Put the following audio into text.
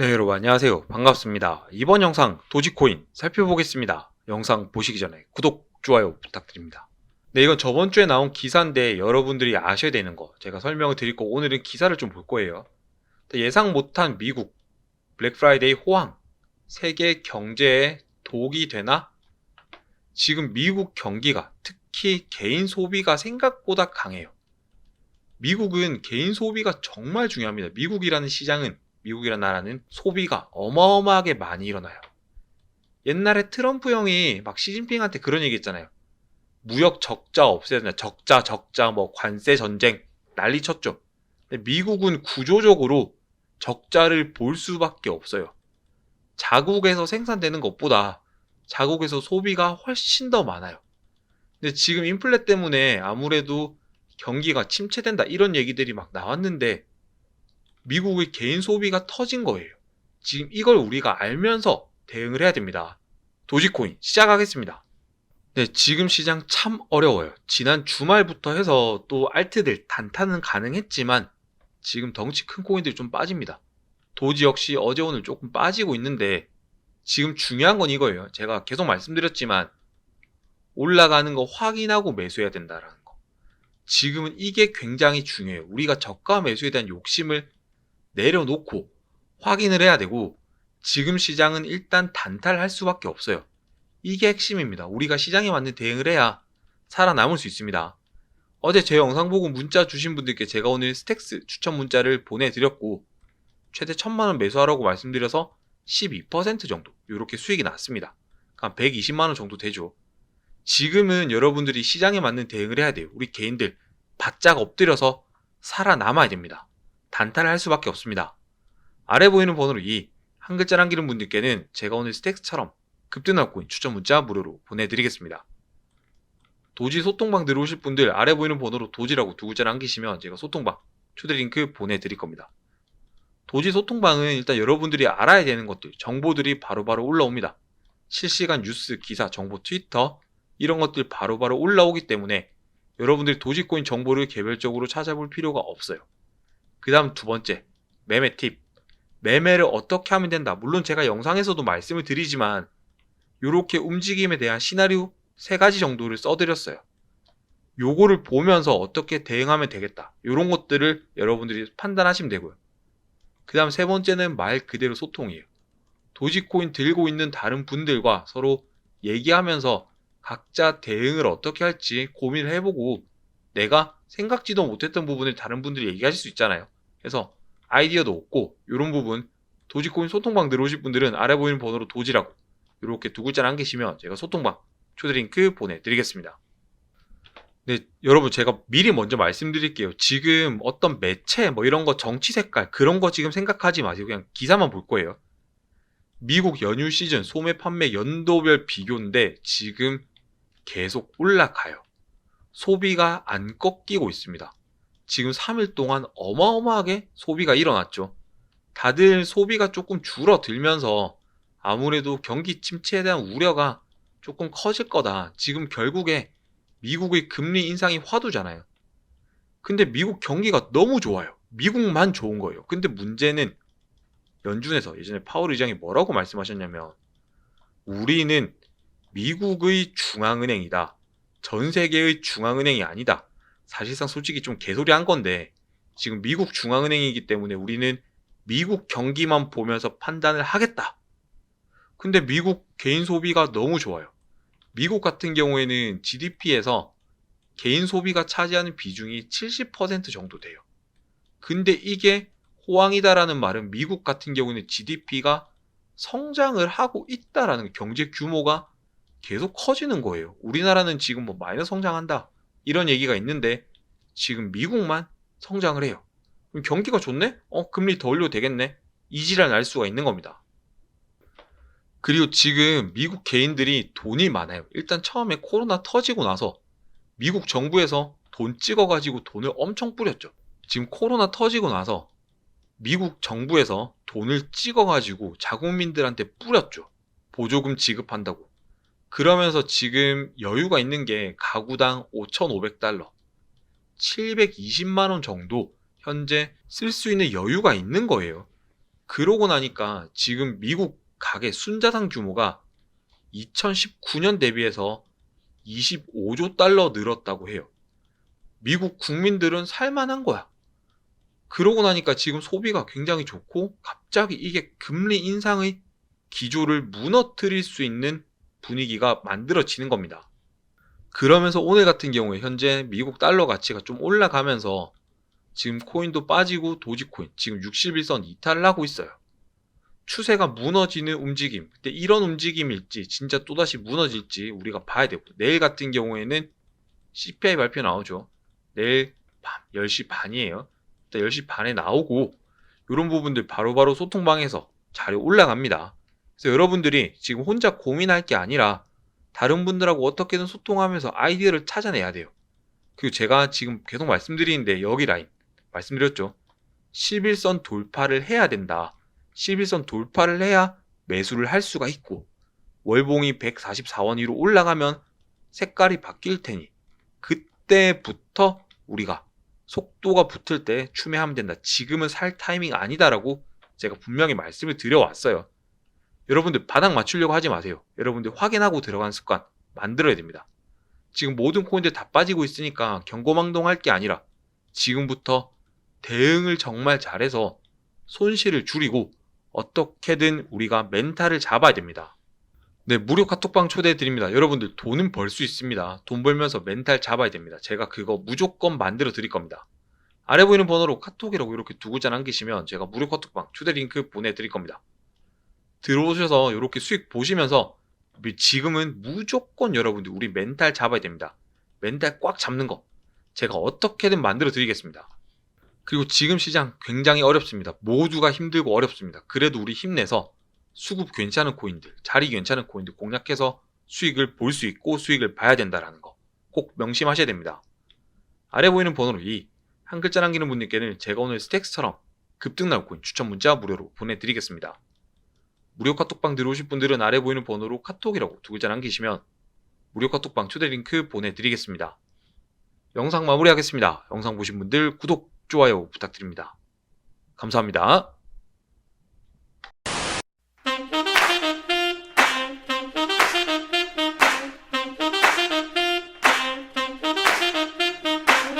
네, 여러분 안녕하세요. 반갑습니다. 이번 영상 도지코인 살펴보겠습니다. 영상 보시기 전에 구독, 좋아요 부탁드립니다. 네, 이건 저번 주에 나온 기사인데 여러분들이 아셔야 되는 거 제가 설명을 드릴 거고 오늘은 기사를 좀 볼 거예요. 예상 못한 미국 블랙 프라이데이 호황 세계 경제에 독이 되나? 지금 미국 경기가 특히 개인 소비가 생각보다 강해요. 미국은 개인 소비가 정말 중요합니다. 미국이라는 시장은 미국이라는 나라는 소비가 어마어마하게 많이 일어나요. 옛날에 트럼프 형이 막 시진핑한테 그런 얘기 했잖아요. 무역 적자 없애야. 적자, 적자, 뭐 관세 전쟁 난리 쳤죠. 미국은 구조적으로 적자를 볼 수밖에 없어요. 자국에서 생산되는 것보다 자국에서 소비가 훨씬 더 많아요. 근데 지금 인플레 때문에 아무래도 경기가 침체된다 이런 얘기들이 막 나왔는데 미국의 개인 소비가 터진 거예요. 지금 이걸 우리가 알면서 대응을 해야 됩니다. 도지코인 시작하겠습니다. 네, 지금 시장 참 어려워요. 지난 주말부터 해서 또 알트들 단타는 가능했지만 지금 덩치 큰 코인들이 좀 빠집니다. 도지 역시 어제 오늘 조금 빠지고 있는데 지금 중요한 건 이거예요. 제가 계속 말씀드렸지만 올라가는 거 확인하고 매수해야 된다라는 거. 지금은 이게 굉장히 중요해요. 우리가 저가 매수에 대한 욕심을 내려놓고 확인을 해야 되고 지금 시장은 일단 단타를 할 수밖에 없어요. 이게 핵심입니다. 우리가 시장에 맞는 대응을 해야 살아남을 수 있습니다. 어제 제 영상 보고 문자 주신 분들께 제가 오늘 스택스 추천 문자를 보내드렸고 최대 1000만원 매수하라고 말씀드려서 12% 정도 이렇게 수익이 났습니다. 한 120만원 정도 되죠. 지금은 여러분들이 시장에 맞는 대응을 해야 돼요. 우리 개인들 바짝 엎드려서 살아남아야 됩니다. 단타를 할 수밖에 없습니다. 아래 보이는 번호로 이한 글자 남기는 분들께는 제가 오늘 스택스처럼 급등할 코인 추천 문자 무료로 보내드리겠습니다. 도지 소통방 들어오실 분들 아래 보이는 번호로 도지라고 두 글자 남기시면 제가 소통방 초대 링크 보내드릴 겁니다. 도지 소통방은 일단 여러분들이 알아야 되는 것들, 정보들이 바로바로 올라옵니다. 실시간 뉴스, 기사, 정보, 트위터 이런 것들 바로 바로 올라오기 때문에 여러분들이 도지코인 정보를 개별적으로 찾아볼 필요가 없어요. 그 다음 두 번째, 매매 팁. 매매를 어떻게 하면 된다. 물론 제가 영상에서도 말씀을 드리지만, 이렇게 움직임에 대한 시나리오 세 가지 정도를 써드렸어요. 요거를 보면서 어떻게 대응하면 되겠다. 이런 것들을 여러분들이 판단하시면 되고요. 그 다음 세 번째는 말 그대로 소통이에요. 도지코인 들고 있는 다른 분들과 서로 얘기하면서 각자 대응을 어떻게 할지 고민을 해보고 내가 생각지도 못했던 부분을 다른 분들이 얘기하실 수 있잖아요. 그래서 아이디어도 얻고 이런 부분 도지코인 소통방 들어오실 분들은 아래 보이는 번호로 도지라고 이렇게 두 글자 남기시면 제가 소통방 초대링크 보내드리겠습니다. 네, 여러분 제가 미리 먼저 말씀드릴게요. 지금 어떤 매체 뭐 이런 거 정치 색깔 그런 거 지금 생각하지 마세요. 그냥 기사만 볼 거예요. 미국 연휴 시즌 소매 판매 연도별 비교인데 지금 계속 올라가요. 소비가 안 꺾이고 있습니다. 지금 3일 동안 어마어마하게 소비가 일어났죠. 다들 소비가 조금 줄어들면서 아무래도 경기 침체에 대한 우려가 조금 커질 거다. 지금 결국에 미국의 금리 인상이 화두잖아요. 근데 미국 경기가 너무 좋아요. 미국만 좋은 거예요. 근데 문제는 연준에서 예전에 파월 의장이 뭐라고 말씀하셨냐면 우리는 미국의 중앙은행이다. 전 세계의 중앙은행이 아니다. 사실상 솔직히 좀 개소리 한 건데 지금 미국 중앙은행이기 때문에 우리는 미국 경기만 보면서 판단을 하겠다. 근데 미국 개인 소비가 너무 좋아요. 미국 같은 경우에는 GDP에서 개인 소비가 차지하는 비중이 70% 정도 돼요. 근데 이게 호황이다라는 말은 미국 같은 경우는 GDP가 성장을 하고 있다라는 경제 규모가 계속 커지는 거예요. 우리나라는 지금 뭐 마이너스 성장한다. 이런 얘기가 있는데 지금 미국만 성장을 해요. 그럼 경기가 좋네? 어, 금리 더 올려도 되겠네? 이 지랄 날 수가 있는 겁니다. 그리고 지금 미국 개인들이 돈이 많아요. 일단 처음에 코로나 터지고 나서 미국 정부에서 돈 찍어가지고 돈을 엄청 뿌렸죠. 지금 코로나 터지고 나서 미국 정부에서 돈을 찍어가지고 자국민들한테 뿌렸죠. 보조금 지급한다고. 그러면서 지금 여유가 있는 게 가구당 5,500달러, 720만 원 정도 현재 쓸 수 있는 여유가 있는 거예요. 그러고 나니까 지금 미국 가계 순자산 규모가 2019년 대비해서 25조 달러 늘었다고 해요. 미국 국민들은 살만한 거야. 그러고 나니까 지금 소비가 굉장히 좋고 갑자기 이게 금리 인상의 기조를 무너뜨릴 수 있는 분위기가 만들어지는 겁니다. 그러면서 오늘 같은 경우에 현재 미국 달러 가치가 좀 올라가면서 지금 코인도 빠지고 도지코인 지금 61선 이탈을 하고 있어요. 추세가 무너지는 움직임. 근데 이런 움직임일지 진짜 또다시 무너질지 우리가 봐야 되고 내일 같은 경우에는 CPI 발표 나오죠. 내일 밤 10시 반이에요. 일단 10시 반에 나오고 이런 부분들 바로바로 소통방에서 자료 올라갑니다. 그래서 여러분들이 지금 혼자 고민할 게 아니라 다른 분들하고 어떻게든 소통하면서 아이디어를 찾아내야 돼요. 그리고 제가 지금 계속 말씀드리는데 여기 라인 말씀드렸죠. 11선 돌파를 해야 된다. 11선 돌파를 해야 매수를 할 수가 있고 월봉이 144원 위로 올라가면 색깔이 바뀔 테니 그때부터 우리가 속도가 붙을 때 추매하면 된다. 지금은 살 타이밍 아니다라고 제가 분명히 말씀을 드려왔어요. 여러분들 바닥 맞추려고 하지 마세요. 여러분들 확인하고 들어가는 습관 만들어야 됩니다. 지금 모든 코인들 다 빠지고 있으니까 경고망동할 게 아니라 지금부터 대응을 정말 잘해서 손실을 줄이고 어떻게든 우리가 멘탈을 잡아야 됩니다. 네, 무료 카톡방 초대해 드립니다. 여러분들 돈은 벌 수 있습니다. 돈 벌면서 멘탈 잡아야 됩니다. 제가 그거 무조건 만들어 드릴 겁니다. 아래 보이는 번호로 카톡이라고 이렇게 두 글자 남기시면 제가 무료 카톡방 초대 링크 보내 드릴 겁니다. 들어오셔서 이렇게 수익 보시면서 지금은 무조건 여러분들 우리 멘탈 잡아야 됩니다. 멘탈 꽉 잡는 거 제가 어떻게든 만들어 드리겠습니다. 그리고 지금 시장 굉장히 어렵습니다. 모두가 힘들고 어렵습니다. 그래도 우리 힘내서 수급 괜찮은 코인들, 자리 괜찮은 코인들 공략해서 수익을 볼 수 있고 수익을 봐야 된다라는 거 꼭 명심하셔야 됩니다. 아래 보이는 번호로 이한 글자 남기는 분들께는 제가 오늘 스택스처럼 급등 나올 코인 추천 문자 무료로 보내드리겠습니다. 무료 카톡방 들어오실 분들은 아래 보이는 번호로 카톡이라고 두 글자 남기시면 무료 카톡방 초대 링크 보내드리겠습니다. 영상 마무리하겠습니다. 영상 보신 분들 구독, 좋아요 부탁드립니다. 감사합니다.